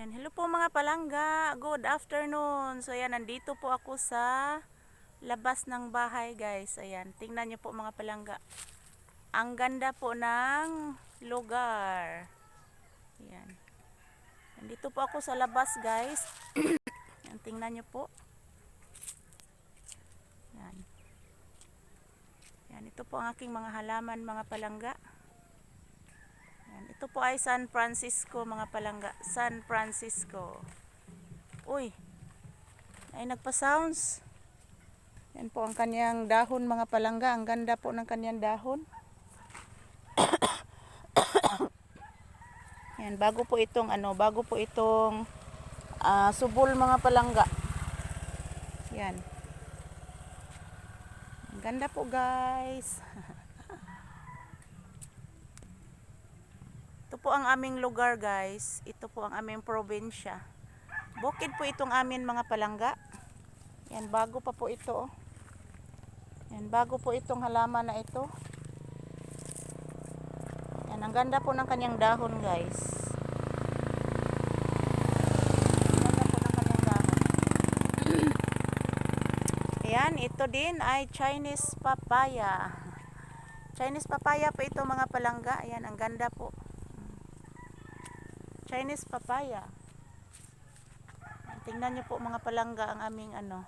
Yan, hello po mga palangga. Good afternoon. So ayan, nandito po ako sa labas ng bahay guys. Ayan, tingnan niyo po mga palangga. Ang ganda po ng lugar. Ayan. Nandito po ako sa labas guys. Yan, tingnan niyo po. Yan. Yan, ito po ang aking mga halaman mga palangga. Ito po ay San Francisco mga palangga. San Francisco. Uy. Ay nagpa-sounds. Yan po ang kanyang dahon mga palangga. Ang ganda po ng kanyang dahon. Yan, bago po itong ano, bago po itong ah, subol mga palangga. Yan. Ang ganda po guys. po ang aming lugar guys. Ito po ang aming probinsya. Bukid po itong amin mga palangga. Yan, bago pa po ito. Yan, bago po itong halaman na ito. Yan, ang ganda po ng kanyang dahon guys. Ayan, ito din ay Chinese papaya. Chinese papaya po ito mga palangga. Ayan, ang ganda po. Chinese papaya. Tingnan niyo po mga palangga ang aming ano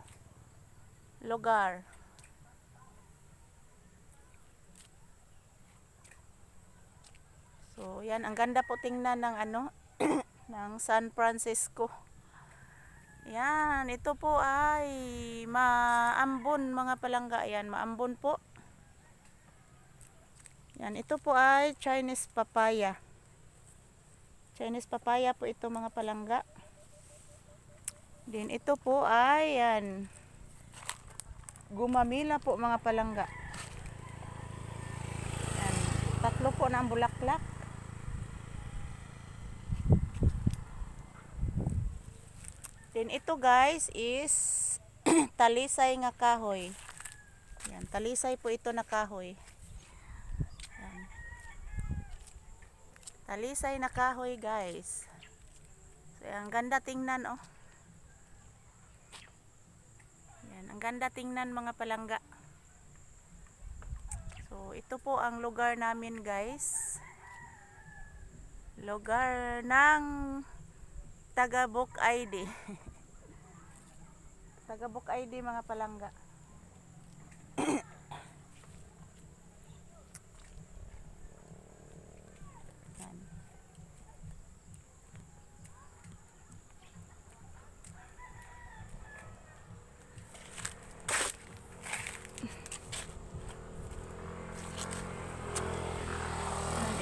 lugar. So, yan ang ganda po tingnan ng ano ng San Francisco. Yan, ito po ay maambon mga palangga. Yan, maambon po. Yan, ito po ay Chinese papaya. Chinese papaya po ito mga palangga. Din ito po ay yan. Gumamila po mga palangga. Yan. Tatlo po na ang bulaklak. Then ito guys is talisay nga kahoy. Yan, talisay po ito na kahoy. Talisay na kahoy guys. So, ang ganda tingnan oh. Yan, ang ganda tingnan mga palangga. So, ito po ang lugar namin guys. Lugar ng Tagabok ID. Tagabok ID mga palangga. Yan.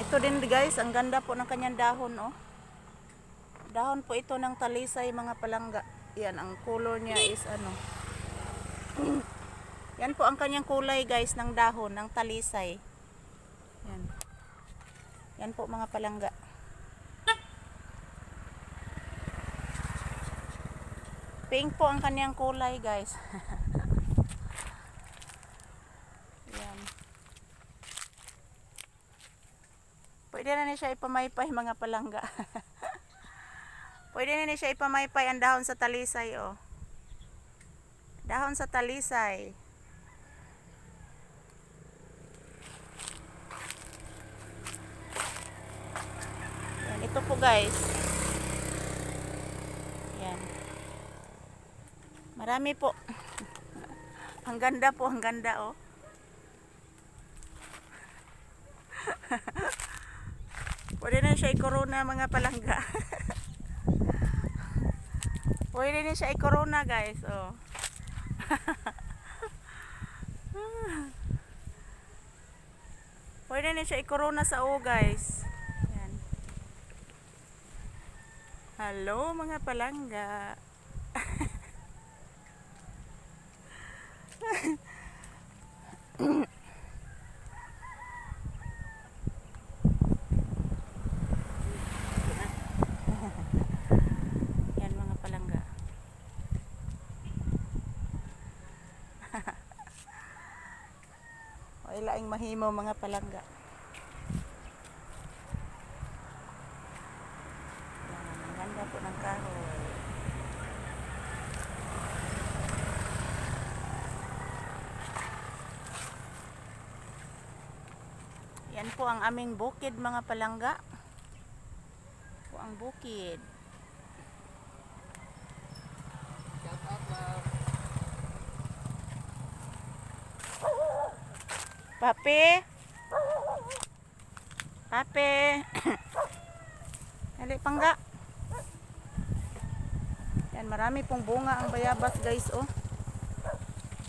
Yan, Ito din guys, ang ganda po ng kanyang dahon oh. Dahon po ito ng talisay mga palangga. Yan, ang color niya is ano. Yan po ang kanyang kulay guys ng dahon, ng talisay. Yan. Yan po mga palangga. Pink po ang kanyang kulay guys. Yan. Pwede na ni siya ipamaypay mga palangga. Pwede na ni siya ipamaypay ang dahon sa talisay oh. Dahon sa talisay. Yan, ito po guys. Yan. Marami po. ang ganda po, ang ganda oh. Pwede na siya i-corona mga palangga. Pwede na siya i-corona guys. Oh. Pwede na siya i-corona sa o guys. Yan. Hello mga palangga. Ay laing mahimo mga palangga. Ang ganda po ng kahoy. Yan po ang aming bukid mga palangga. Po ang bukid. Shout out love. Papi. Papi. Dali pangga. Yan, marami pong bunga ang bayabas guys, oh.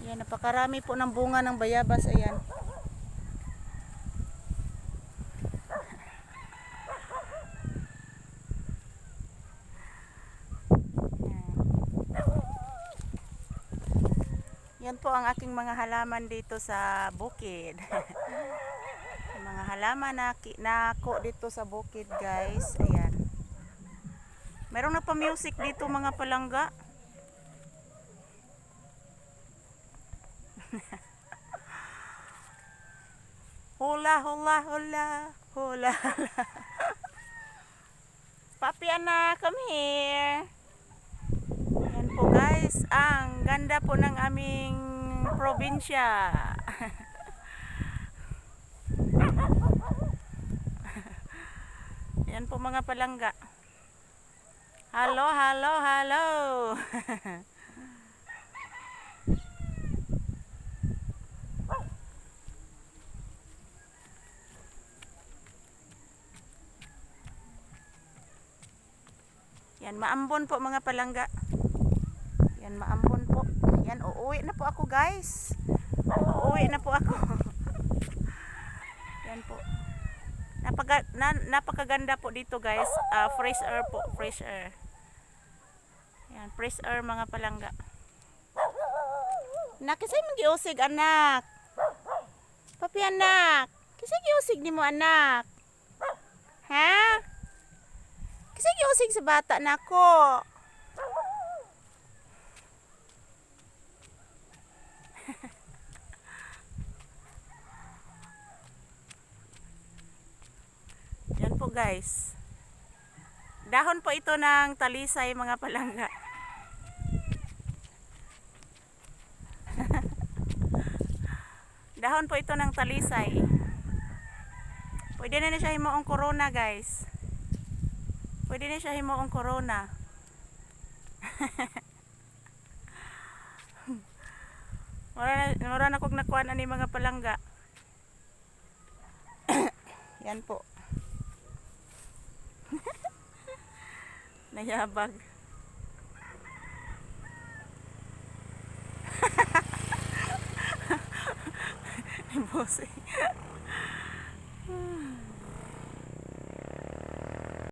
Yan, napakarami po ng bunga ng bayabas, ayan. Yan po ang aking mga halaman dito sa bukid. Mga halaman na nako dito sa bukid, guys. Ayan. Meron na pa music dito mga palangga. hula, hula, hula, hula. Papi anak, come here. Po guys, ang ganda po ng aming probinsya. Yan po mga palangga. Hello, hello, hello. Yan, maambon po mga palangga. Yan, maambon po. Yan, uuwi na po ako guys. Uuwi na po ako. Yan po. Napaka, na, napakaganda po dito guys. Ah, fresh air po. Fresh air. Yan, fresh air mga palangga. Nak, kisay mong giusig anak. Papi anak. Kisay giusig ni mo anak. Ha? Kisay giusig sa bata nako. Yan po guys. Dahon po ito ng talisay mga palangga. Dahon po ito ng talisay. Pwede na ni siya himuong corona guys. Pwede na siya himuong corona. Mura na, mura na kog nakuha na ni mga palangga. Yan po. Nayabag. Bossing.